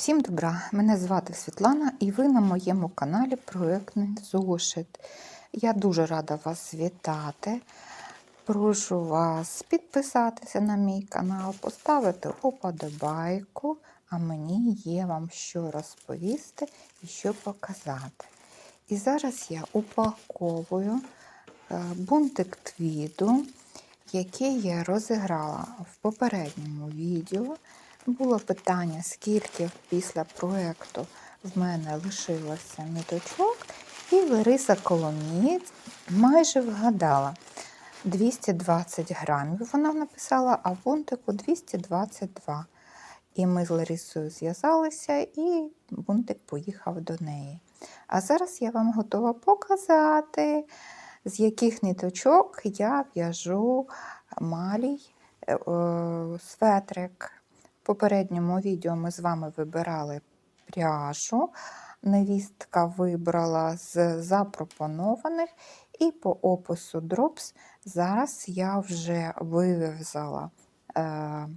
Всім добра! Мене звати Світлана і ви на моєму каналі Проектний Зошит. Я дуже рада вас вітати. Прошу вас підписатися на мій канал, поставити уподобайку, а мені є вам що розповісти і що показати. І зараз я упаковую е, бунтик твіду, який я розіграла в попередньому відео. Було питання, скільки після проєкту в мене лишилося ниточок, і Лариса Коломієць майже вгадала. 220 грамів вона написала, а бунтику 222. І ми з Ларисою зв'язалися, і бунтик поїхав до неї. А зараз я вам готова показати, з яких ниточок я в'яжу малій е, светрик. Попередньому відео ми з вами вибирали пряжу. Невістка вибрала з запропонованих, і по опису Drops зараз я вже вив'язала е,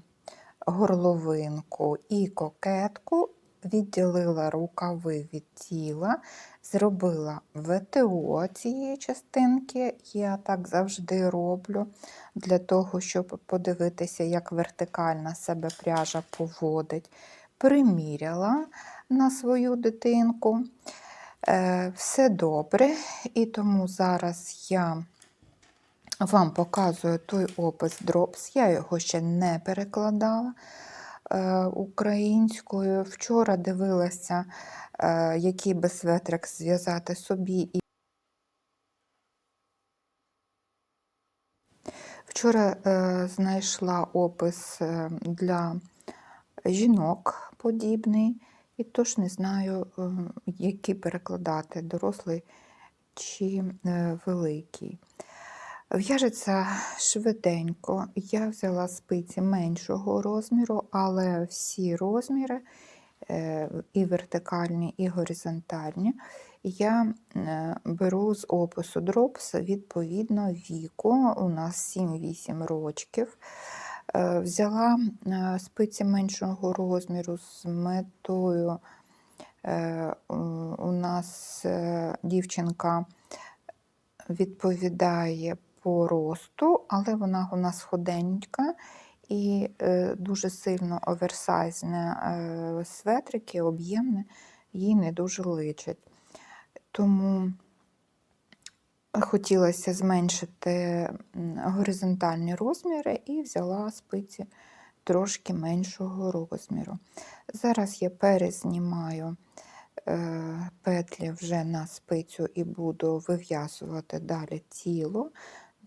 горловинку і кокетку, відділила рукави від тіла, зробила ВТО цієї частинки, я так завжди роблю, для того, щоб подивитися, як вертикальна себе пряжа поводить. Приміряла на свою дитинку. Е, Все добре, і тому зараз я вам показую той опис Drops. Я його ще не перекладала українською. Вчора дивилася, е, який би светрик зв'язати собі. Вчора е, знайшла опис е, для жінок подібний, і тож не знаю, е, який перекладати, дорослий чи е, великий. В'яжеться швиденько. Я взяла спиці меншого розміру, але всі розміри, е, і вертикальні, і горизонтальні, я е, беру з опису Drops відповідно віку. У нас 7-8 рочків. Е, Взяла спиці меншого розміру з метою. у- нас дівчинка відповідає по росту, але вона у нас ходенька і е, дуже сильно оверсайзне е, светрики, об'ємне, їй не дуже личать. Тому хотілося зменшити горизонтальні розміри і взяла спиці трошки меншого розміру. Зараз я перезнімаю е, петлі вже на спицю і буду вив'язувати далі тіло.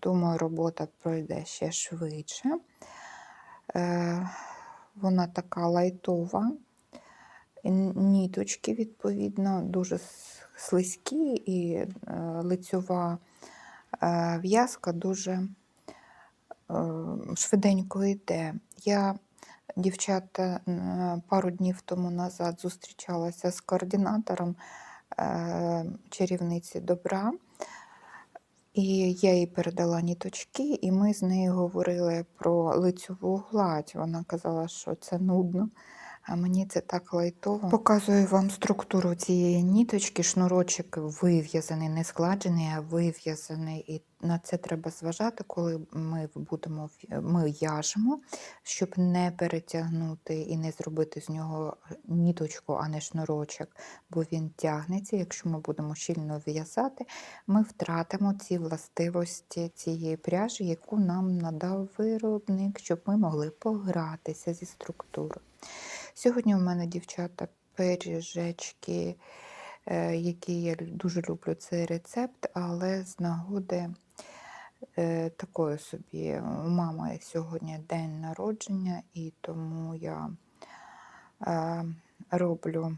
Думаю, робота пройде ще швидше. Е, Вона така лайтова, ніточки, відповідно, дуже слизькі, і е, лицьова е, в'язка дуже швиденько йде. Я, дівчата, пару днів тому назад зустрічалася з координатором чарівниці добра. І я їй передала ніточки, і ми з нею говорили про лицьову гладь. Вона казала, що це нудно, а мені це так лайтово. Показую вам структуру цієї ніточки. Шнурочок вив'язаний, не складений, а вив'язаний. І на це треба зважати, коли ми будемо ми в'яжемо, щоб не перетягнути і не зробити з нього ніточку, а не шнурочок, бо він тягнеться. Якщо ми будемо щільно в'язати, ми втратимо ці властивості цієї пряжі, яку нам надав виробник, щоб ми могли погратися зі структурою. Сьогодні у мене, дівчата, пиріжечки, е, які я дуже люблю цей рецепт, але з нагоди е, такої собі. У мами сьогодні день народження, і тому я е, роблю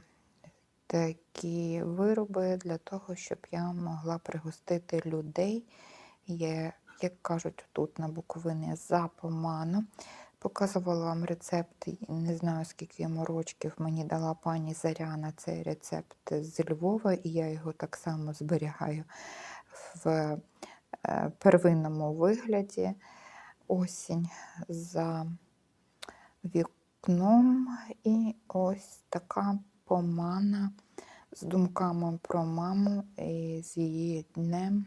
такі вироби для того, щоб я могла пригостити людей. Є, як кажуть тут на Буковині, за поману. Показувала вам рецепт, не знаю, скільки йому рочків мені дала пані Заряна цей рецепт з Львова, і я його так само зберігаю в первинному вигляді. Осінь за вікном. І ось така помана з думками про маму і з її днем.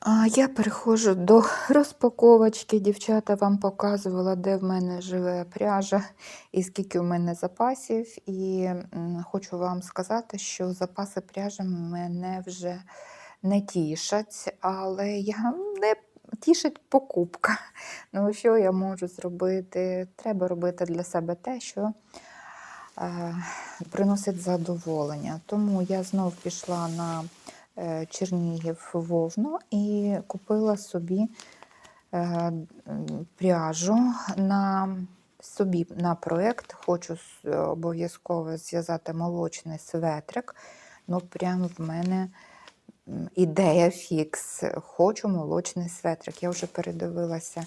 А я переходжу до розпаковочки. Дівчата вам показувала, де в мене живе пряжа і скільки в мене запасів. І хочу вам сказати, що запаси пряжі в мене вже не тішать, але я не тішить покупка. Ну, що я можу зробити? Треба робити для себе те, що е, приносить задоволення. Тому я знов пішла на е, Чернігів вовну і купила собі е, пряжу на собі на проєкт. Хочу обов'язково зв'язати молочний светрик. Ну, прям в мене ідея фікс. Хочу молочний светрик. Я вже передивилася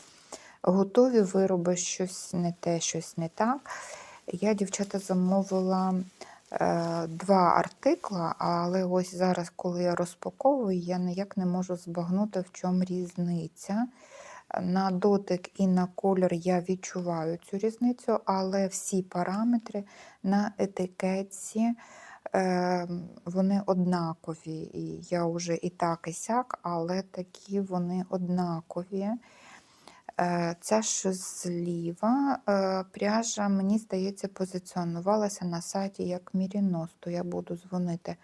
готові вироби, щось не те, щось не так. Я, дівчата, замовила е, два артикла, але ось зараз, коли я розпаковую, я ніяк не можу збагнути, в чому різниця. На дотик і на колір я відчуваю цю різницю, але всі параметри на етикетці вони однакові. І я вже і так, і сяк, але такі вони однакові. Е, Ця ж зліва е, пряжа, мені здається, позиціонувалася на сайті як Мірінос, то я буду дзвонити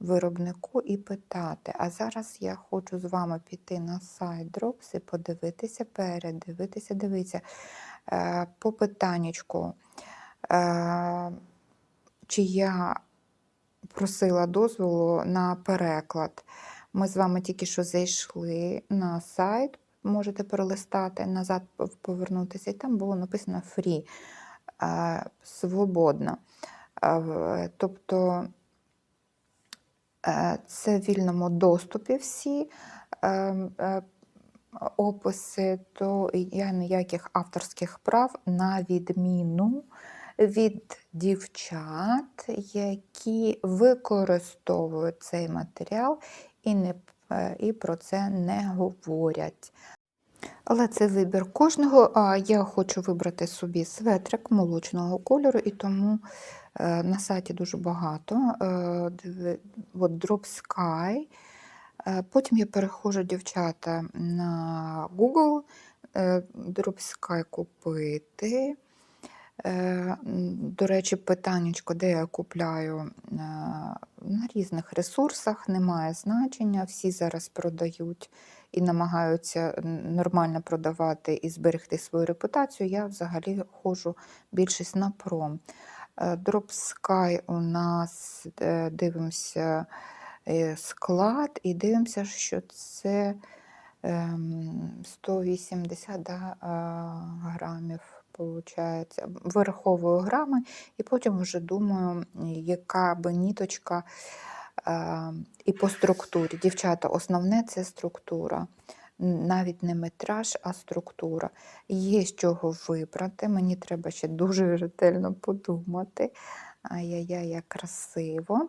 виробнику і питати. А зараз я хочу з вами піти на сайт Drops і подивитися, передивитися, дивіться. Е, По питаннячку, чи я просила дозволу на переклад. Ми з вами тільки що зайшли на сайт, можете перелистати, назад повернутися, і там було написано е, свободно. Тобто е, це в вільному доступі всі е, е, описи, то я ніяких авторських прав на відміну від дівчат, які використовують цей матеріал і, не, е, і про це не говорять. Але це вибір кожного. Я хочу вибрати собі светрик молочного кольору, і тому е, на сайті дуже багато. Е, от Drop Sky. Потім я переходжу, дівчата, на Google, Drop Sky купити. Е, До речі, питаннячко, де я купляю е, на різних ресурсах, немає значення. Всі зараз продають і намагаються нормально продавати і зберегти свою репутацію. Я взагалі ходжу більшість на пром. Е, Drop Sky у нас дивимося склад і дивимося, що це ем, 180 да, грамів. Получається, вираховую грами, і потім вже думаю, яка би ніточка е, і по структурі. Дівчата, основне це структура. Навіть не метраж, а структура. Є з чого вибрати. Мені треба ще дуже ретельно подумати. Ай-яй-яй, як красиво.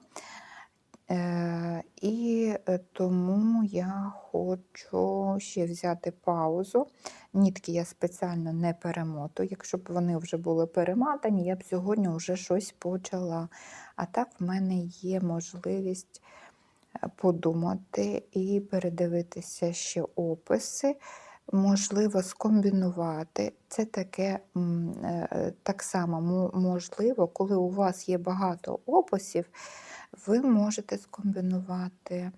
Е, і е, тому я хочу ще взяти паузу. Нітки я спеціально не перемотую. Якщо б вони вже були перематані, я б сьогодні вже щось почала. А так в мене є можливість е, подумати і передивитися ще описи. Можливо, скомбінувати. Це таке так само можливо, коли у вас є багато описів, ви можете скомбінувати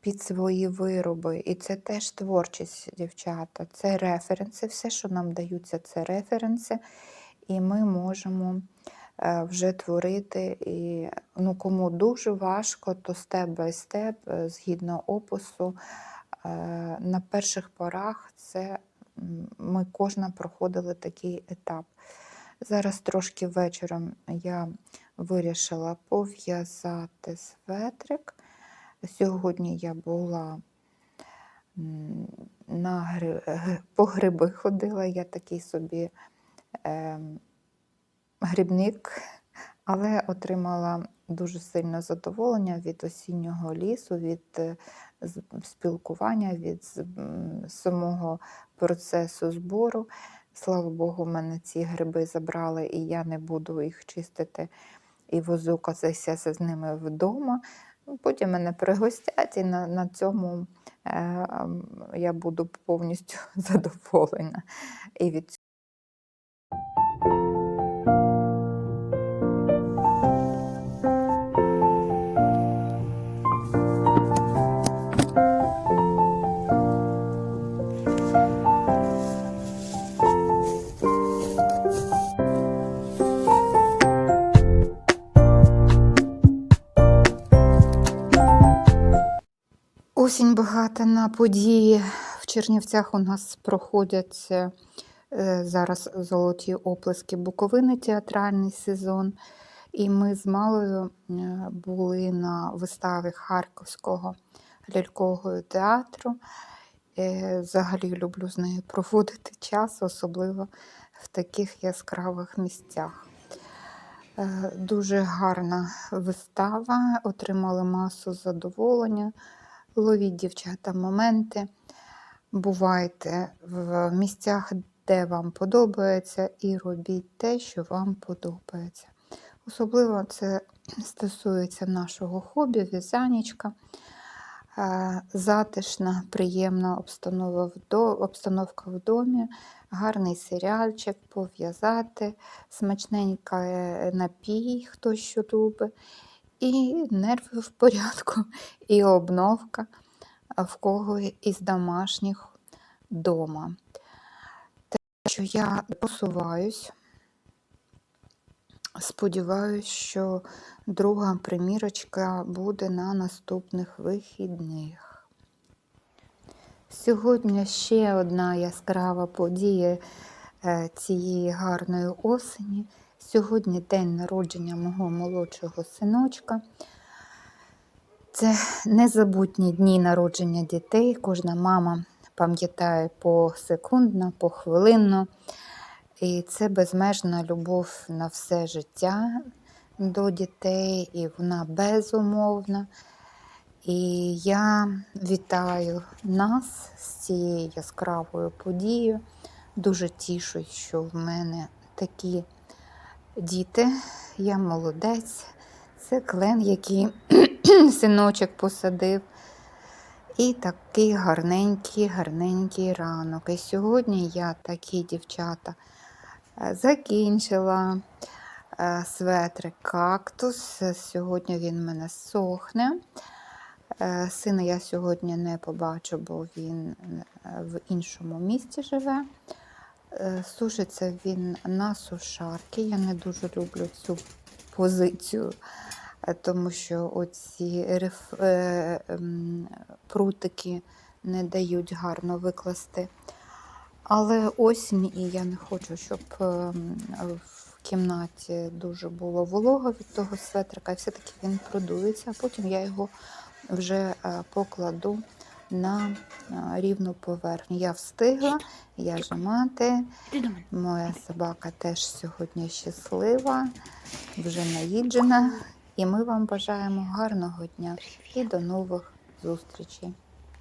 під свої вироби. І це теж творчість, дівчата. Це референси. Все, що нам даються, це референси. І ми можемо е, вже творити. І, ну, кому дуже важко, то степ бай степ, е, згідно опису. Е, На перших порах це ми кожна проходили такий етап. Зараз трошки вечором я вирішила пов'язати светрик. Сьогодні я була на гри... по гриби ходила, я такий собі ем, грибник, але отримала дуже сильне задоволення від осіннього лісу, від е, спілкування, від самого процесу збору. Слава Богу, мене ці гриби забрали, і я не буду їх чистити і возукатися з ними вдома. Ну, Потім мене пригостять, і на, на цьому е, я буду повністю задоволена. І від Осінь багата на події. В Чернівцях у нас проходять е, зараз золоті оплески Буковини, театральний сезон. І ми з Малою е, були на виставі Харківського лялькового театру. Е, Взагалі люблю з нею проводити час, особливо в таких яскравих місцях. Дуже гарна вистава, отримали масу задоволення. Ловіть, дівчата, моменти. Бувайте в місцях, де вам подобається, і робіть те, що вам подобається. Особливо це стосується нашого хобі, в'язанічка. Е, Затишна, приємна обстановка в домі, гарний серіальчик, пов'язати, смачненька е, напій, хто що любить, і нерви в порядку, і обновка в кого із домашніх дома. Так що я посуваюсь. Сподіваюсь, що друга примірочка буде на наступних вихідних. Сьогодні ще одна яскрава подія е, цієї гарної осені. Сьогодні день народження мого молодшого синочка. Це незабутні дні народження дітей. Кожна мама пам'ятає посекундно, похвилинно. І це безмежна любов на все життя до дітей, і вона безумовна. І я вітаю нас з цією яскравою подією. Дуже тішусь, що в мене такі діти. Я молодець. Це клен, який синочок посадив. І такий гарненький, гарненький ранок. І сьогодні я такі дівчата е, закінчила е, светрик кактус. Сьогодні він в мене сохне. Е, Сина я сьогодні не побачу, бо він в іншому місті живе. Е, Сушиться він на сушарки. Я не дуже люблю цю позицію, е, тому що оці риф, е, ем, прутики не дають гарно викласти. Але осінь, і я не хочу, щоб ем, в кімнаті дуже було волого від того светрика, і все-таки він продується, а потім я його вже покладу на рівну поверхню. Я встигла, я ж мати. Моя собака теж сьогодні щаслива, вже наїджена. І ми вам бажаємо гарного дня і до нових зустрічей.